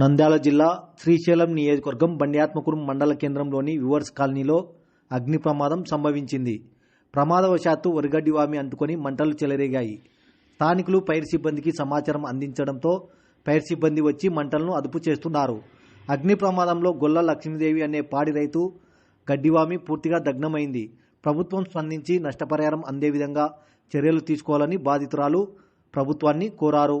నంద్యాల జిల్లా శ్రీశైలం నియోజకవర్గం బండ్యాత్మకురం మండల కేంద్రంలోని వివర్స్ కాలనీలో అగ్ని ప్రమాదం సంభవించింది. ప్రమాదవశాత్తు వరిగడ్డి వామి అంటుకొని మంటలు చెలరేగాయి. స్థానికులు పైర్ సిబ్బందికి సమాచారం అందించడంతో పైర్ సిబ్బంది వచ్చి మంటలను అదుపు చేస్తున్నారు. అగ్ని ప్రమాదంలో గొల్ల లక్ష్మీదేవి అనే పాడి రైతు గడ్డివామి పూర్తిగా దగ్నమైంది. ప్రభుత్వం స్పందించి నష్టపరిహారం అందే విధంగా చర్యలు తీసుకోవాలని బాధితురాలు ప్రభుత్వాన్ని కోరారు.